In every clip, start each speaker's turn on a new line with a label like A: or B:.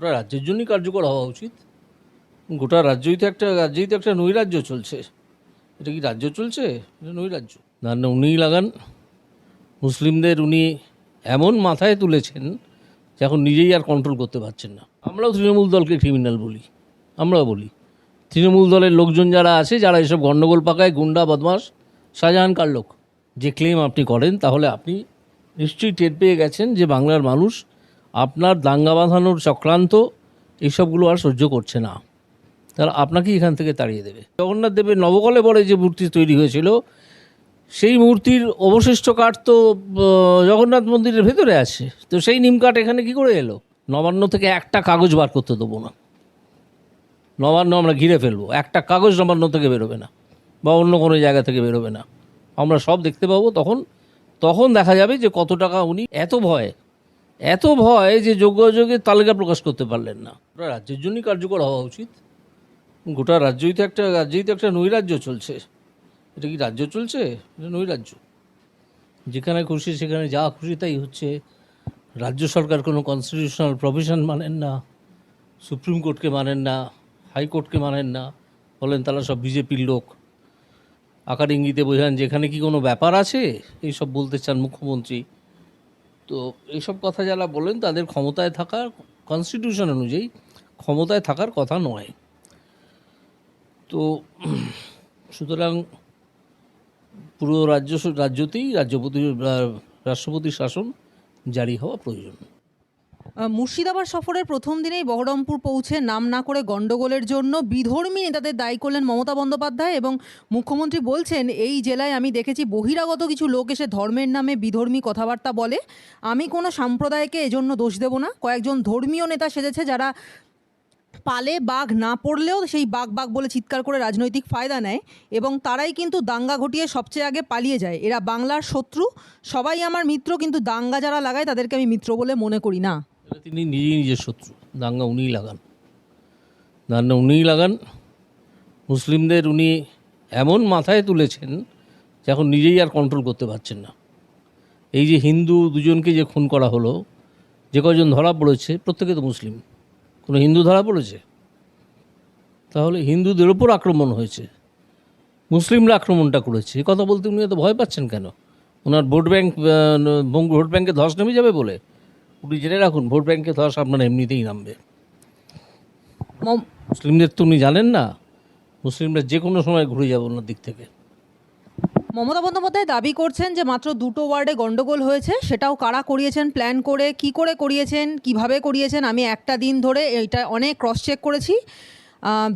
A: গোটা রাজ্যের জন্যই কার্যকর হওয়া উচিত। গোটা রাজ্যই তো একটা, রাজ্যেই তো একটা নৈরাজ্য চলছে। এটা কি রাজ্য চলছে? এটা নৈরাজ্য। না না উনিই লাগান। মুসলিমদের উনি এমন মাথায় তুলেছেন যে এখন নিজেই আর কন্ট্রোল করতে পারছেন না। আমরাও তৃণমূল দলকে ক্রিমিনাল বলি। আমরাও বলি। তৃণমূল দলের লোকজন যারা আছে, যারা এসব গণ্ডগোল পাকায়, গুন্ডা বদমাস শাহজাহান কার লোক? যে ক্লেম আপনি করেন, তাহলে আপনি নিশ্চয়ই টের পেয়ে গেছেন যে বাংলার মানুষ আপনার দাঙ্গা বাঁধানোর চক্রান্ত এইসবগুলো আর সহ্য করছে না। তারা আপনাকেই এখান থেকে তাড়িয়ে দেবে। জগন্নাথ দেবের নবকলে বলে যে মূর্তি তৈরি হয়েছিল, সেই মূর্তির অবশিষ্ট কাঠ তো জগন্নাথ মন্দিরের ভেতরে আছে। তো সেই নিম কাঠ এখানে কি করে এলো? নবান্ন থেকে একটা কাগজ বার করতে দেবো না। নবান্ন আমরা ঘিরে ফেলব। একটা কাগজ নবান্ন থেকে বেরোবে না, বা অন্য কোনো জায়গা থেকে বেরোবে না। আমরা সব দেখতে পাবো, তখন তখন দেখা যাবে যে কত টাকা উনি, এত ভয় এত ভয় যে যোগ্যযোগের তালিকা প্রকাশ করতে পারলেন না। রাজ্যের জন্যই কার্যকর হওয়া উচিত। গোটা রাজ্যই তো একটা, রাজ্যেই তো একটা নৈরাজ্য চলছে। এটা কি রাজ্য চলছে? এটা নৈরাজ্য। যেখানে খুশি, সেখানে যা খুশি তাই হচ্ছে। রাজ্য সরকার কোনো কনস্টিটিউশনাল প্রভিশন মানেন না। সুপ্রিম কোর্টকে মানেন না। হাইকোর্টকে মানেন না। বলেন তারা সব বিজেপির লোক। আকার ইঙ্গিতে বোঝান, যেখানে কি কোনো ব্যাপার আছে? এইসব বলতে চান মুখ্যমন্ত্রী। তো এইসব কথা যারা বলেন তাদের ক্ষমতায় থাকার কনস্টিটিউশন অনুযায়ী ক্ষমতায় থাকার কথা নয়। তো সুতরাং পুরো রাজ্য, রাজ্যতেই রাজ্যপতি, রাষ্ট্রপতির শাসন জারি হওয়া প্রয়োজন।
B: মুর্শিদাবাদ সফরের প্রথম দিনেই বহরমপুর পৌঁছে নাম না করে গণ্ডগোলের জন্য বিধর্মী নেতাদের দায়ী করলেন মমতা বন্দ্যোপাধ্যায় এবং মুখ্যমন্ত্রী বলছেন, এই জেলায় আমি দেখেছি বহিরাগত কিছু লোক এসে ধর্মের নামে বিধর্মী কথাবার্তা বলে। আমি কোনো সম্প্রদায়কে এজন্য দোষ দেব না। কয়েকজন ধর্মীয় নেতা সেজেছে যারা পালে বাঘ না পড়লেও সেই বাঘ বাঘ বলে চিৎকার করে রাজনৈতিক ফায়দা নেয় এবং তারাই কিন্তু দাঙ্গা ঘটিয়ে সবচেয়ে আগে পালিয়ে যায়। এরা বাংলার শত্রু। সবাই আমার মিত্র, কিন্তু দাঙ্গা যারা লাগায় তাদেরকে আমি মিত্র বলে মনে করি না।
A: তিনি নিজেই নিজের শত্রু, দাঙ্গা উনিই লাগান। দাঙ্গা উনিই লাগান। মুসলিমদের উনি এমন মাথায় তুলেছেন যে এখন নিজেই আর কন্ট্রোল করতে পারছেন না। এই যে হিন্দু দুজনকে যে খুন করা হলো, যে কজন ধরা পড়েছে, প্রত্যেকে তো মুসলিম। কোনো হিন্দু ধরা পড়েছে? তাহলে হিন্দুদের ওপর আক্রমণ হয়েছে। মুসলিমরা আক্রমণটা করেছে। এ কথা বলতে উনি এত ভয় পাচ্ছেন কেন? ওনার ভোট ব্যাংক ভোট ব্যাংকে ধস নেমে যাবে বলে? উনি জেনে রাখুন ভোট ব্যাংকে ধস আপনার এমনিতেই নামবে।
B: মম-
A: মুসলিমদের তো উনি জানেন না মুসলিমরা যে কোনো সময় ঘুরে যাবে ওনার দিক থেকে।
B: মমতা বন্দ্যোপাধ্যায় দাবি করছেন যে মাত্র দুটো ওয়ার্ডে গন্ডগোল হয়েছে সেটাও কারা করিয়েছেন প্ল্যান করে কি করে করিয়েছেন কীভাবে করিয়েছেন আমি একটা দিন ধরে এটা অনেক ক্রস চেক করেছি।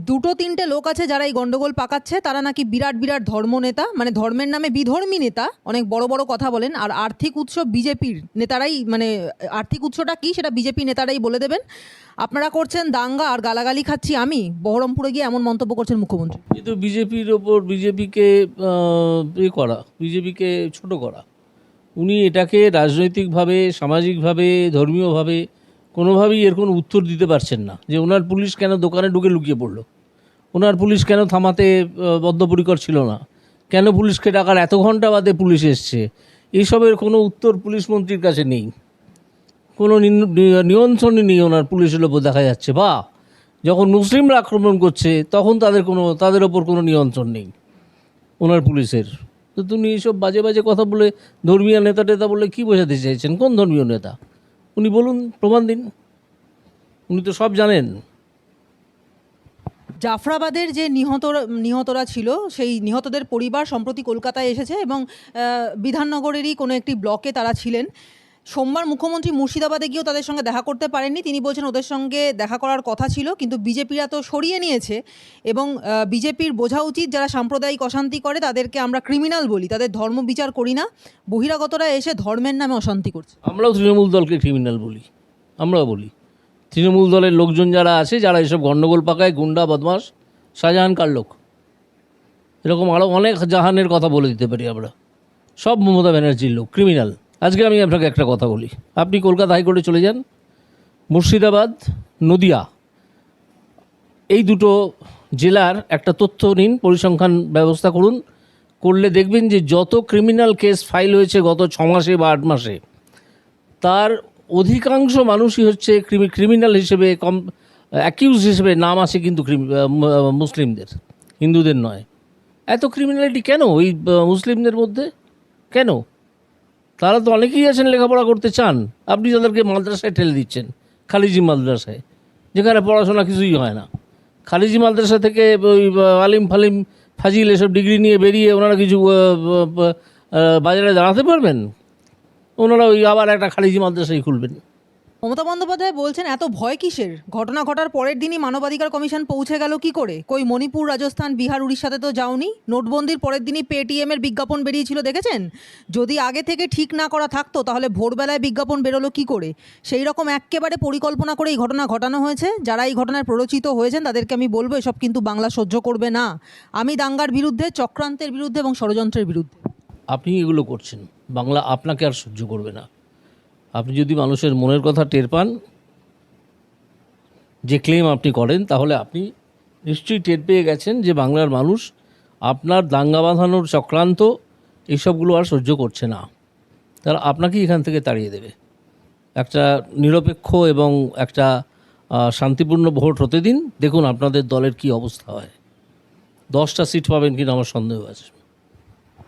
B: দুটো তিনটে লোক আছে যারা এই গন্ডগোল পাকাচ্ছে, তারা নাকি বিরাট বিরাট ধর্ম নেতা মানে ধর্মের নামে বিধর্মী নেতা, অনেক বড় বড় কথা বলেন, আর আর্থিক উৎস বিজেপির নেতারাই মানে আর্থিক উৎসটা কি সেটা বিজেপি নেতারাই বলে দেবেন। আপনারা করছেন দাঙ্গা, আর গালাগালি খাচ্ছি আমি। বহরমপুরে গিয়ে এমন মন্তব্য করছেন মুখ্যমন্ত্রী।
A: কিন্তু বিজেপির ওপর বিজেপিকে ইয়ে করা, বিজেপিকে ছোট করা। উনি এটাকে রাজনৈতিকভাবে, সামাজিকভাবে, ধর্মীয়ভাবে কোনোভাবেই এর কোনো উত্তর দিতে পারছেন না যে ওনার পুলিশ কেন দোকানে ঢুকে লুকিয়ে পড়ল? ওনার পুলিশ কেন থামাতে বদ্ধপরিকর ছিল না? কেন পুলিশকে ডাকার এত ঘণ্টা বাদে পুলিশ এসছে? এইসবের কোনো উত্তর পুলিশ মন্ত্রীর কাছে নেই। কোনো নিয়ন্ত্রণই নেই ওনার পুলিশের ওপর দেখা যাচ্ছে। বা, যখন মুসলিমরা আক্রমণ করছে, তখন তাদের কোনো, তাদের ওপর কোনো নিয়ন্ত্রণ নেই ওনার পুলিশের। তো তুমি এইসব বাজে বাজে কথা বলে ধর্মীয় নেতা টেতা বলে কী বোঝাতে চাইছেন? কোন ধর্মীয় নেতা? উনি বলুন, প্রমাণ দিন। উনি তো সব জানেন।
B: জাফরাবাদের যে নিহত, নিহতরা ছিল, সেই নিহতদের পরিবার সম্প্রতি কলকাতায় এসেছে এবং বিধাননগরেরই কোনো একটি ব্লকে তারা ছিলেন। সোমবার মুখ্যমন্ত্রী মুর্শিদাবাদে গিয়েও তাদের সঙ্গে দেখা করতে পারেননি। তিনি বলছেন ওদের সঙ্গে দেখা করার কথা ছিল, কিন্তু বিজেপিরা তো সরিয়ে নিয়েছে এবং বিজেপির বোঝা উচিত যারা সাম্প্রদায়িক অশান্তি করে তাদেরকে আমরা ক্রিমিনাল বলি, তাদের ধর্ম বিচার করি না। বহিরাগতরা এসে ধর্মের নামে অশান্তি করছে।
A: আমরাও তৃণমূল দলকে ক্রিমিনাল বলি, আমরাও বলি। তৃণমূল দলের লোকজন যারা আছে, যারা এসব গণ্ডগোল পাকায়, গুন্ডা বদমাস শাহজাহান কার লোক? এরকম আরও অনেক জাহানের কথা বলে দিতে পারি আমরা। সব মমতা ব্যানার্জির লোক ক্রিমিনাল আজকে আমি আপনাকে একটা কথা বলি। আপনি কলকাতা হাইকোর্টে চলে যান, মুর্শিদাবাদ, নদিয়া, এই দুটো জেলার একটা তথ্য নিন, পরিসংখ্যান ব্যবস্থা করুন, করলে দেখবেন যে যত ক্রিমিনাল কেস ফাইল হয়েছে গত ছ মাসে বা আট মাসে, তার অধিকাংশ মানুষই হচ্ছে ক্রিমিনাল হিসেবে কম অ্যাকিউজ হিসেবে নাম আসে কিন্তু মুসলিমদের, হিন্দুদের নয়। এত ক্রিমিনালিটি কেন ওই মুসলিমদের মধ্যে? কেন? তারা তো অনেকেই আছেন, লেখাপড়া করতে চান। আপনি তাদেরকে মাদ্রাসায় ঠেলে দিচ্ছেন, খালিজি মাদ্রাসায়, যেখানে পড়াশোনা কিছুই হয় না। খালিজি মাদ্রাসা থেকে ওই আলিম ফালিম ফাজিল এসব ডিগ্রি নিয়ে বেরিয়ে ওনারা কিছু বাজারে দাঁড়াতে পারবেন? ওনারা ওই আবার একটা খালিজি মাদ্রাসাই খুলবেন।
B: মমতা বন্দ্যোপাধ্যায় বলছেন, এত ভয় কিসের? ঘটনা ঘটার পরের দিনই মানবাধিকার কমিশন পৌঁছে গেল কি করে? কই মণিপুর, রাজস্থান, বিহার, উড়িষ্যাতে তো যাওনি। নোটবন্দির পরের দিনই পেটিএম এর বিজ্ঞাপন বেরিয়েছিল, দেখেছেন? যদি আগে থেকে ঠিক না করা থাকতো, তাহলে ভোরবেলায় বিজ্ঞাপন বেরোলো কি করে? সেই রকম একেবারে পরিকল্পনা করে এই ঘটনা ঘটানো হয়েছে। যারা এই ঘটনায় প্ররোচিত হয়েছেন, তাদেরকে আমি বলব, এসব কিন্তু বাংলা সহ্য করবে না। আমি দাঙ্গার বিরুদ্ধে, চক্রান্তের বিরুদ্ধে এবং ষড়যন্ত্রের বিরুদ্ধে।
A: আপনি এগুলো করছেন। বাংলা আপনাকে আর সহ্য করবে না। আপনি যদি মানুষের মনের কথা টের পান, যে ক্লেম আপনি করেন, তাহলে আপনি নিশ্চয়ই টের পেয়ে গেছেন যে বাংলার মানুষ আপনার দাঙ্গা বাঁধানোর চক্রান্ত এইসবগুলো আর সহ্য করছে না। তারা আপনাকেই এখান থেকে তাড়িয়ে দেবে। একটা নিরপেক্ষ এবং একটা শান্তিপূর্ণ ভোট হতে দিন দেখুন আপনাদের দলের কি অবস্থা হয়। দশটা সিট পাবেন কিনা আমার সন্দেহ আছে।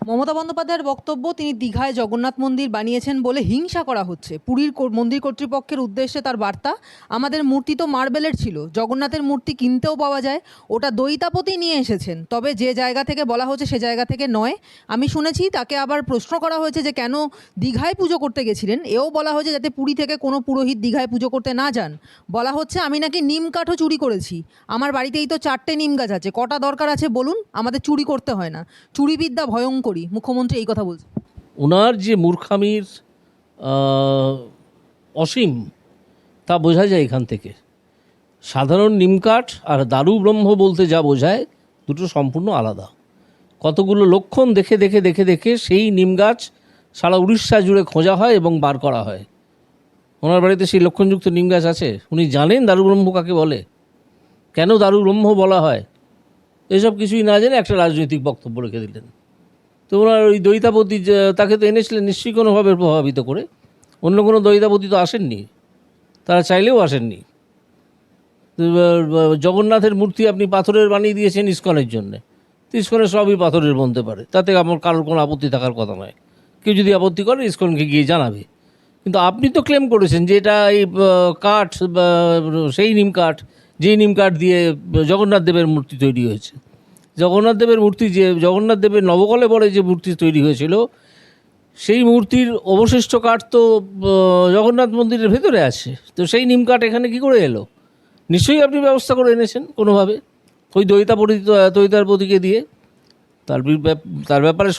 B: মমতা বন্দ্যোপাধ্যায়ের বক্তব্য, তিনি দীঘায় জগন্নাথ মন্দির বানিয়েছেন বলে হিংসা করা হচ্ছে। পুরীর মন্দির কর্তৃপক্ষের উদ্দেশ্যে তার বার্তা, আমাদের মূর্তি তো মার্বেলের ছিল, জগন্নাথের মূর্তি কিনতেও পাওয়া যায়, ওটা দৈতাপতি নিয়ে এসেছেন। তবে যে জায়গা থেকে বলা হচ্ছে সে জায়গা থেকে নয়। আমি শুনেছি তাকে আবার প্রশ্ন করা হয়েছে যে কেন দীঘায় পুজো করতে গেছিলেন? এও বলা হয়েছে যাতে পুরী থেকে কোনো পুরোহিত দীঘায় পুজো করতে না যান। বলা হচ্ছে, আমি নাকি নিম কাঠও চুরি করেছি। আমার বাড়িতেই তো চারটে নিম গাছ আছে, কটা দরকার আছে বলুন? আমাদের চুরি করতে হয় না। চুরিবিদ্যা ভয়ঙ্করী। মুখ্যমন্ত্রী এই কথা বলছেন
A: ওনার যে মূর্খামির অসীম, তা বোঝা যায় এখান থেকে। সাধারণ নিমকাঠ আর দারু ব্রহ্ম বলতে যা বোঝায়, দুটো সম্পূর্ণ আলাদা। কতগুলো লক্ষণ দেখে দেখে দেখে দেখে সেই নিম গাছ সারা উড়িষ্যা জুড়ে খোঁজা হয় এবং বার করা হয়। ওনার বাড়িতে সেই লক্ষণযুক্ত নিম গাছ আছে। উনি জানেন দারু ব্রহ্ম কাকে বলে? কেন দারু ব্রহ্ম বলা হয়? এসব কিছুই না জেনে একটা রাজনৈতিক বক্তব্য রেখে দিলেন। তো ওনার ওই দৈতাপতি যে- তাকে তো এনেছিলেন নিশ্চয়ই কোনোভাবে প্রভাবিত করে। অন্য কোনো দৈতাপতি তো আসেননি। তারা চাইলেও আসেননি। জগন্নাথের মূর্তি আপনি পাথরের বানিয়ে দিয়েছেন ইস্কনের জন্যে। তো ইস্কনের সবই পাথরের বনতে পারে। তাতে আমার কারোর কোনো আপত্তি থাকার কথা নয়। কেউ যদি আপত্তি করে, ইস্কনকে গিয়ে জানাবে। কিন্তু আপনি তো ক্লেম করেছেন যে এটা এই কাঠ সেই নিম কাঠ, যেই নিম কাঠ দিয়ে জগন্নাথ দেবের মূর্তি তৈরি হয়েছে। জগন্নাথ দেবের মূর্তি যে, জগন্নাথ দেবের নবকলে বলে যে মূর্তি তৈরি হয়েছিল, সেই মূর্তির অবশিষ্ট কাঠ তো জগন্নাথ মন্দিরের ভেতরে আছে। তো সেই নিম কাঠ এখানে কি করে এলো? নিশ্চয়ই আপনি ব্যবস্থা করে এনেছেন কোনোভাবে? ওই দৈতাপতি দৈতাপতিকে দিয়ে? তার তার ব্যাপারে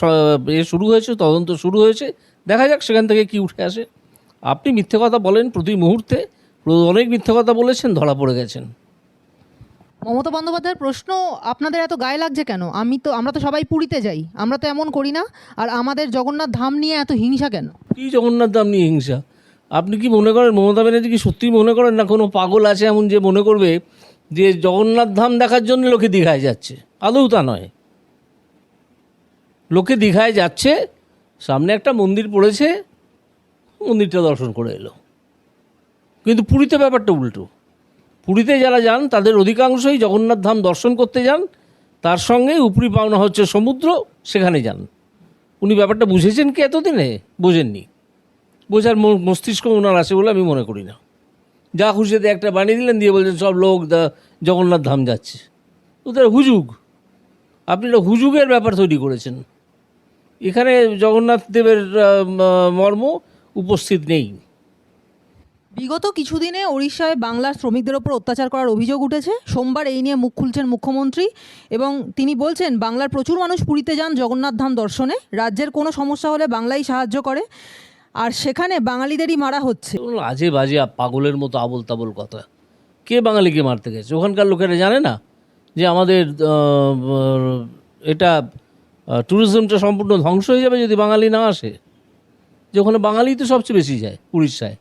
A: এ শুরু হয়েছে, তদন্ত শুরু হয়েছে। দেখা যাক সেখান থেকে কি উঠে আসে। আপনি মিথ্যে কথা বলেন প্রতি মুহূর্তে। অনেক মিথ্যে কথা বলেছেন, ধরা পড়ে গেছেন।
B: মমতা বন্দ্যোপাধ্যায়ের প্রশ্ন, আপনাদের এত গায়ে লাগছে কেন? আমি তো, আমরা তো সবাই পুরীতে যাই। আমরা তো এমন করি না, আর আমাদের জগন্নাথ ধাম নিয়ে এত হিংসা কেন?
A: কি জগন্নাথ ধাম নিয়ে হিংসা? আপনি কি মনে করেন, মমতা ব্যানার্জি কি সত্যিই মনে করেন না কোনো পাগল আছে এমন যে মনে করবে যে জগন্নাথ ধাম দেখার জন্য লোকে দীঘায় যাচ্ছে? আদৌ তা নয়। লোকে দীঘায় যাচ্ছে, সামনে একটা মন্দির পড়েছে, মন্দিরটা দর্শন করে এলো। কিন্তু পুরীতে ব্যাপারটা উল্টো। পুরীতে যারা যান, তাদের অধিকাংশই জগন্নাথ ধাম দর্শন করতে যান। তার সঙ্গে উপরি পাওনা হচ্ছে সমুদ্র, সেখানে যান। উনি ব্যাপারটা বুঝেছেন কি এতদিনে? বোঝেননি। বোঝার মস্তিষ্ক ওনার আছে বলে আমি মনে করি না। যা খুশিতে একটা বানিয়ে দিলেন, দিয়ে বলছেন সব লোক জগন্নাথ ধাম যাচ্ছে। ওদের হুজুগ। আপনি একটা হুজুগের ব্যাপার তৈরি করেছেন। এখানে জগন্নাথ দেবের মর্ম উপস্থিত নেই।
B: বিগত কিছুদিনে ওড়িশায় বাংলার শ্রমিকদের ওপর অত্যাচার করার অভিযোগ উঠেছে। সোমবার এই নিয়ে মুখ খুলছেন মুখ্যমন্ত্রী এবং তিনি বলছেন, বাংলার প্রচুর মানুষ পুরীতে যান জগন্নাথ ধাম দর্শনে। রাজ্যের কোনো সমস্যা হলে বাংলাই সাহায্য করে। আর সেখানে বাঙালিদেরই মারা হচ্ছে।
A: আজে বাজে পাগলের মতো আবল তাবল কথা। কে বাঙালিকে মারতে গেছে? ওখানকার লোকেরা জানে না যে আমাদের এটা ট্যুরিজমটা সম্পূর্ণ ধ্বংস হয়ে যাবে যদি বাঙালি না আসে। যে ওখানে বাঙালি তো সবচেয়ে বেশি যায় উড়িষ্যায়।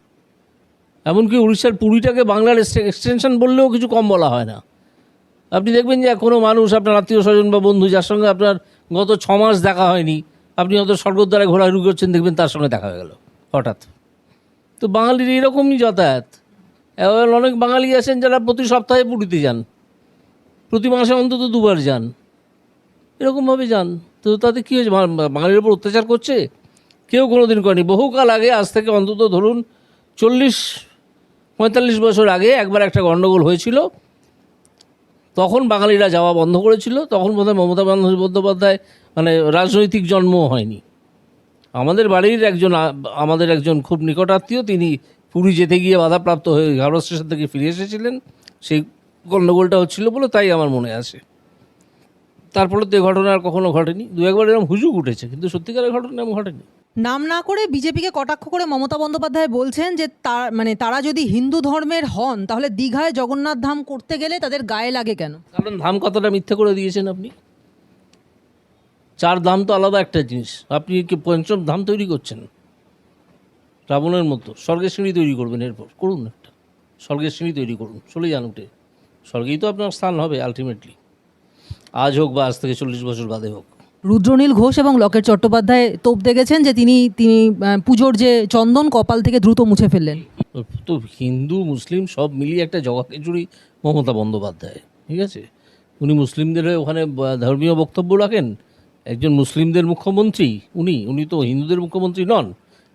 A: এমনকি উড়িষ্যার পুরীটাকে বাংলার এক্সটেনশন বললেও কিছু কম বলা হয় না। আপনি দেখবেন যে কোনো মানুষ, আপনার আত্মীয় স্বজন বা বন্ধু যার সঙ্গে আপনার গত ছ মাস দেখা হয়নি, আপনি হয়তো স্বর্গদ্বারে ঘোরাঘুরি করছেন দেখবেন তার সঙ্গে দেখা হয়ে গেল, হঠাৎ। তো বাঙালির এরকমই যাতায়াত। এবার অনেক বাঙালি আছেন যারা প্রতি সপ্তাহে পুরীতে যান, প্রতি মাসে অন্তত দুবার যান। এরকমভাবে যান। তো তাতে কী হয়েছে? বাঙালির উপর অত্যাচার করছে? কেউ কোনো দিন করেনি। বহুকাল আগে, আজ থেকে অন্তত ধরুন চল্লিশ পঁয়তাল্লিশ বছর আগে একবার একটা গণ্ডগোল হয়েছিল। তখন বাঙালিরা যাওয়া বন্ধ করেছিল। তখন বোধহয় মমতা বন্দ্যোপাধ্যায়- বন্দ্যোপাধ্যায় মানে রাজনৈতিক জন্মও হয়নি। আমাদের বাড়ির একজন আমাদের একজন খুব নিকটাত্মীয়, তিনি পুরী যেতে গিয়ে বাধাপ্রাপ্ত হয়ে হাওড়া স্টেশন থেকে ফিরে এসেছিলেন। সেই গণ্ডগোলটা হচ্ছিল বলে তাই আমার মনে আছে। তারপরে তো এ ঘটনা আর কখনো ঘটেনি। দু একবার এরকম হুজুক উঠেছে, কিন্তু সত্যিকারের ঘটনা এরকম ঘটেনি।
B: নাম না করে বিজেপিকে কটাক্ষ করে মমতা বন্দ্যোপাধ্যায় বলছেন যে তার মানে তারা যদি হিন্দু ধর্মের হন, তাহলে দীঘায় জগন্নাথ ধাম করতে গেলে তাদের গায়ে লাগে কেন?
A: কারণ ধাম কতটা মিথ্যে করে দিয়েছেন আপনি? চার ধাম তো আলাদা একটা জিনিস। আপনি কি পঞ্চম ধাম তৈরি করছেন? রাবণের মতো। স্বর্গের সিঁড়ি তৈরি করবেন এরপর। করুন একটা। স্বর্গের সিঁড়ি তৈরি করুন। চলে যান উঠে। স্বর্গেই তো আপনার স্থান হবে আলটিমেটলি আজ হোক বা আজ থেকে চল্লিশ বছর বাদে হোক।
B: রুদ্রনীল ঘোষ এবং লকেট চট্টোপাধ্যায় তোপ দেখেছেন যে তিনি তিনি পুজোর যে চন্দন কপাল থেকে দ্রুত মুছে ফেললেন।
A: তো হিন্দু, মুসলিম সব মিলিয়ে একটা জগা খিচুড়ি মমতা বন্দ্যোপাধ্যায়, ঠিক আছে? উনি মুসলিমদের ওখানে ধর্মীয় বক্তব্য রাখেন। একজন মুসলিমদের মুখ্যমন্ত্রী, উনি উনি তো হিন্দুদের মুখ্যমন্ত্রী নন।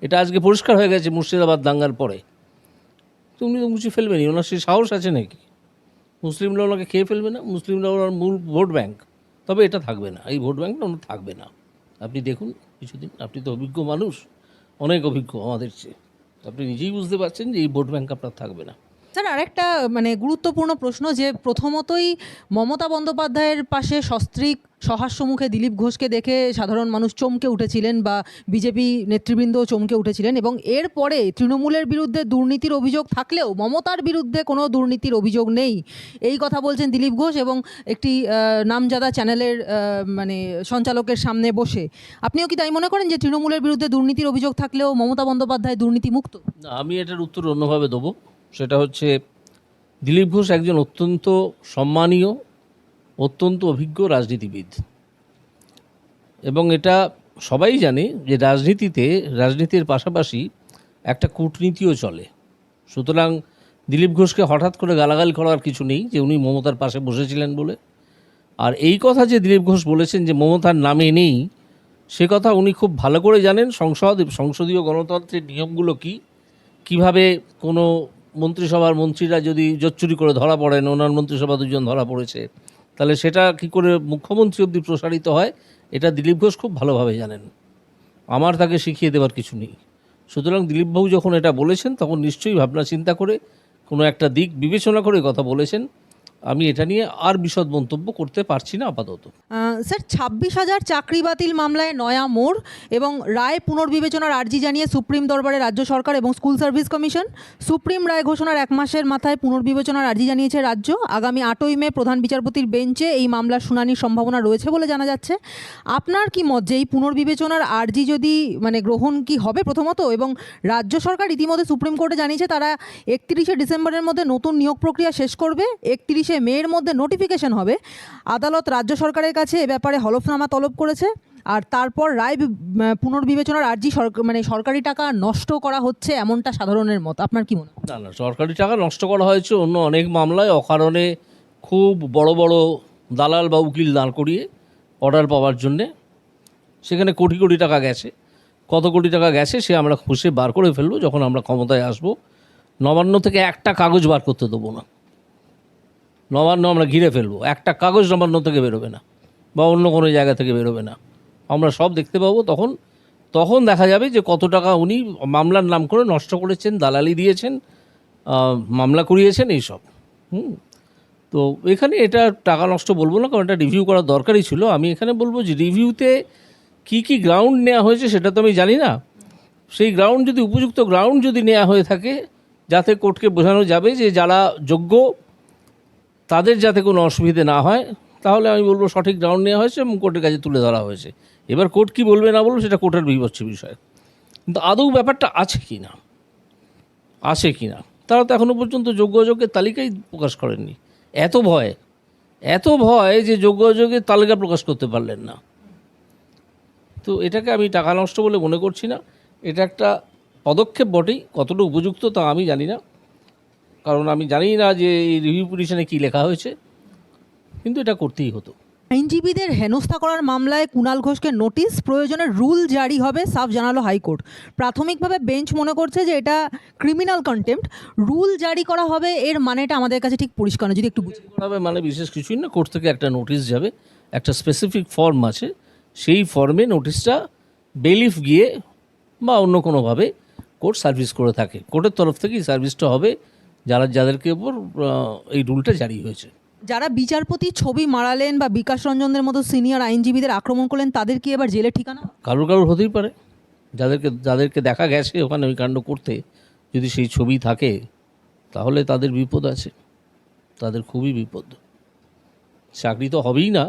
A: এটা আজকে পরিষ্কার হয়ে গেছে মুর্শিদাবাদ দাঙ্গার পরে। তো উনি তো মুছে ফেলবেনই, ওনার সেই সাহস আছে নাকি? মুসলিমরা ওনাকে খেয়ে ফেলবে না? মুসলিমরা ওনার মূল ভোট ব্যাংক। তবে এটা থাকবে না। এই ভোট ব্যাঙ্কটা অন্য থাকবে না। আপনি দেখুন কিছুদিন, আপনি তো অভিজ্ঞ মানুষ, অনেক অভিজ্ঞ আমাদের চেয়ে। আপনি নিজেই বুঝতে পারছেন যে এই ভোট ব্যাঙ্ক আপনার থাকবে না।
B: স্যার, আরেকটা মানে গুরুত্বপূর্ণ প্রশ্ন যে প্রথমতই মমতা বন্দ্যোপাধ্যায়ের পাশে সস্ত্রীক সহাস্য মুখে দিলীপ ঘোষকে দেখে সাধারণ মানুষ চমকে উঠেছিলেন বা বিজেপি নেতৃবৃন্দ চমকে উঠেছিলেন এবং এরপরে তৃণমূলের বিরুদ্ধে দুর্নীতির অভিযোগ থাকলেও মমতার বিরুদ্ধে কোনো দুর্নীতির অভিযোগ নেই। এই কথা বলছেন দিলীপ ঘোষ এবং একটি নামজাদা চ্যানেলের মানে সঞ্চালকের সামনে বসে। আপনিও কি তাই মনে করেন যে তৃণমূলের বিরুদ্ধে দুর্নীতির অভিযোগ থাকলেও মমতা বন্দ্যোপাধ্যায় দুর্নীতিমুক্ত?
A: আমি এটার উত্তর অন্যভাবে দেবো। সেটা হচ্ছে দিলীপ ঘোষ একজন অত্যন্ত সম্মানীয়, অত্যন্ত অভিজ্ঞ রাজনীতিবিদ। এবং এটা সবাই জানে যে রাজনীতিতে, রাজনীতির পাশাপাশি একটা কূটনীতিও চলে। সুতরাং দিলীপ ঘোষকে হঠাৎ করে গালাগালি করার কিছু নেই যে উনি মমতার পাশে বসেছিলেন বলে। আর এই কথা যে দিলীপ ঘোষ বলেছেন যে মমতার নামে নেই, সে কথা উনি খুব ভালো করে জানেন। সংসদ, সংসদীয় গণতন্ত্রের নিয়মগুলো কী? কীভাবে কোনো মন্ত্রিসভার মন্ত্রীরা যদি জোচ্চুরি করে ধরা পড়েন, ওনার মন্ত্রিসভা দুজন ধরা পড়েছে, তাহলে সেটা কি করে মুখ্যমন্ত্রী অবধি প্রসারিত হয়? এটা দিলীপ ঘোষ খুব ভালোভাবে জানেন। আমার তাকে শিখিয়ে দেওয়ার কিছু নেই। সুতরাং দিলীপবাবু যখন এটা বলেছেন, তখন নিশ্চয়ই ভাবনা চিন্তা করে কোনো একটা দিক বিবেচনা করে কথা বলেছেন। আমি এটা নিয়ে আর বিশদ মন্তব্য করতে পারছি না আপাতত।
B: স্যার, ছাব্বিশ হাজার চাকরি বাতিল মামলায় নয়া মোড় এবং রায় পুনর্বিবেচনার আর্জি জানিয়ে সুপ্রিম দরবারে রাজ্য সরকার এবং স্কুল সার্ভিস কমিশন সুপ্রিম রায় ঘোষণার এক মাসের মাথায় পুনর্বিবেচনার আর্জি জানিয়েছে রাজ্য। আগামী আটই মে প্রধান বিচারপতির বেঞ্চে এই মামলার শুনানির সম্ভাবনা রয়েছে বলে জানা যাচ্ছে। আপনার কি মত যে এই পুনর্বিবেচনার আর্জি যদি মানে গ্রহণ কি হবে প্রথমত এবং রাজ্য সরকার ইতিমধ্যে সুপ্রিম কোর্টে জানিয়েছে তারা একত্রিশে ডিসেম্বরের মধ্যে নতুন নিয়োগ প্রক্রিয়া শেষ করবে, একত্রিশে মের মধ্যে নোটিফিকেশন হবে। আদালত রাজ্য সরকারের কাছে এ ব্যাপারে হলফনামা তলব করেছে আর তারপর রায় পুনর্বিবেচনার আর্জি সরক- মানে সরকারি টাকা নষ্ট করা হচ্ছে এমনটা সাধারণের মত। আপনার কি মনে
A: না না, সরকারি টাকা নষ্ট করা হয়েছে অন্য অনেক মামলায়। অকারণে খুব বড় বড় দালাল বা উকিল দাঁড় করিয়ে অর্ডার পাওয়ার জন্যে সেখানে কোটি কোটি টাকা গেছে। কত কোটি টাকা গেছে সে আমরা খুশি বার করে ফেলব। যখন আমরা ক্ষমতায় আসব, নবান্ন থেকে একটা কাগজ বার করতে দেবো না। নবান্ন আমরা ঘিরে ফেলব। একটা কাগজ নবান্ন থেকে বেরোবে না, বা অন্য কোনো জায়গা থেকে বেরোবে না। আমরা সব দেখতে পাবো, তখন তখন দেখা যাবে যে কত টাকা উনি মামলার নাম করে নষ্ট করেছেন, দালালি দিয়েছেন মামলা করিয়েছেন এইসব হুম। তো এখানে এটা টাকা নষ্ট বলব না, কারণ এটা রিভিউ করার দরকারই ছিল। আমি এখানে বলব যে রিভিউতে কি কি গ্রাউন্ড নেওয়া হয়েছে সেটা তো আমি জানি না। সেই গ্রাউন্ড যদি, উপযুক্ত গ্রাউন্ড যদি নেওয়া হয়ে থাকে, যাতে কোর্টকে বোঝানো যাবে যে যারা যোগ্য তাদের যাতে কোনো অসুবিধে না হয়, তাহলে আমি বলব সঠিক গ্রাউন্ড নেওয়া হয়েছে এবং কোর্টের কাছে তুলে ধরা হয়েছে। এবার কোর্ট কী বলবে না বলবে সেটা কোর্টের বিবচ্ছ বিষয়। কিন্তু আদৌ ব্যাপারটা আছে কি না আছে কি না তারা তো এখনও পর্যন্ত যোগ্য তালিকাই প্রকাশ করেননি। এত ভয় এত ভয় যে যোগ্য অযোগ্যের তালিকা প্রকাশ করতে পারলেন না। তো এটাকে আমি টাকা নষ্ট বলে মনে করছি না। এটা একটা পদক্ষেপ বটেই কতটা উপযুক্ত তা আমি জানি না। কারণ আমি জানি না যে এই রিভিউ পিটিশনে কী লেখা হয়েছে কিন্তু এটা করতেই হতো।
B: আইনজীবীদের হেনস্থা করার মামলায় কুণাল ঘোষকে নোটিশ প্রয়োজনে রুল জারি হবে সাফ জানালো হাইকোর্ট। প্রাথমিকভাবে বেঞ্চ মনে করছে যে এটা ক্রিমিনাল কন্টেম্প্ট রুল জারি করা হবে এর মানেটা আমাদের কাছে ঠিক পরিষ্কার যদি একটু বুঝতে
A: করাবে মানে বিশেষ কিছুই না কোর্ট থেকে একটা নোটিশ যাবে একটা স্পেসিফিক ফর্ম আছে সেই ফর্মে নোটিশটা বেলিফ গিয়ে বা অন্য কোনোভাবে কোর্ট সার্ভিস করে থাকে। কোর্টের তরফ থেকেই সার্ভিসটা হবে যারা যাদেরকে ওপর এই রুলটা জারি হয়েছে।
B: যারা বিচারপতি ছবি মারালেন বা বিকাশ রঞ্জনদের মতো সিনিয়র আইনজীবীদের আক্রমণ করলেন তাদের কি এবার জেলে ঠিকানা?
A: কারোর কারোর হতেই পারে। যাদেরকে যাদেরকে দেখা গেছে ওখানে ওই কাণ্ড করতে যদি সেই ছবি থাকে তাহলে তাদের বিপদ আছে। তাদের খুবই বিপদ। চাকরি তো হবেই না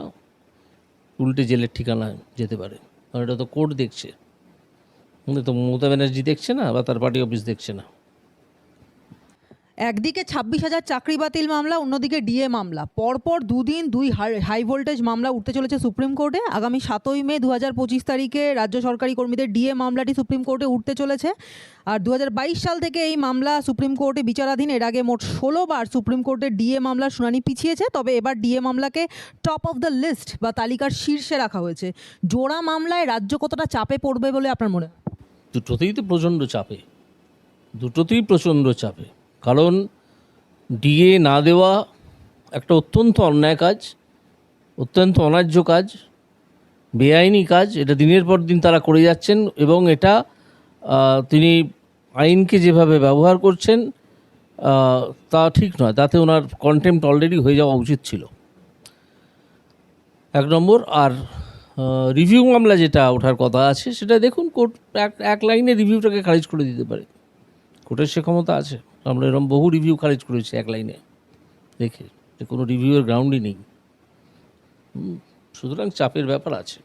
A: উল্টে জেলের ঠিকানা যেতে পারে। কারণ এটা তো কোর্ট দেখছে। তো মমতা ব্যানার্জি দেখছে না বা তার পার্টি অফিস দেখছে না।
B: একদিকে ছাব্বিশ হাজার চাকরি বাতিল মামলা, অন্যদিকে ডিএ মামলা। পরপর দুদিন দুই হাই ভোল্টেজ মামলা উঠতে চলেছে সুপ্রিম কোর্টে। আগামী সাতই মে দু হাজার পঁচিশ তারিখে রাজ্য সরকারি কর্মীদের ডিএ মামলাটি সুপ্রিম কোর্টে উঠতে চলেছে। আর দু হাজার বাইশ সাল থেকে এই মামলা সুপ্রিম কোর্টে বিচারাধীন। এর আগে মোট ষোলো বার সুপ্রিম কোর্টে ডিএ মামলার শুনানি পিছিয়েছে, তবে এবার ডিএ মামলাকে টপ অফ দ্য লিস্ট বা তালিকার শীর্ষে রাখা হয়েছে। জোড়া মামলায় রাজ্য কতটা চাপে পড়বে বলে আপনার মনে
A: দুটোতেই তো প্রচণ্ড চাপে। দুটোতেই প্রচণ্ড চাপে। কারণ ডিএ না দেওয়া একটা অত্যন্ত অন্যায় কাজ, অত্যন্ত অন্যায্য কাজ, বেআইনি কাজ। এটা দিনের পর দিন তারা করে যাচ্ছেন এবং এটা তিনি আইনকে যেভাবে ব্যবহার করছেন তা ঠিক নয়। তাতে ওনার কন্টেম্প অলরেডি হয়ে যাওয়া উচিত ছিল। এক নম্বর, আর রিভিউ মামলা যেটা ওঠার কথা আছে, সেটা দেখুন কোর্ট এক এক লাইনে রিভিউটাকে খারিজ করে দিতে পারে। কোর্টের সে ক্ষমতা আছে। আমরা এরকম বহু রিভিউ খারিজ করেছি এক লাইনে দেখে যে কোনো রিভিউয়ের গ্রাউন্ডই নেই। সুতরাং চাপের ব্যাপার আছে।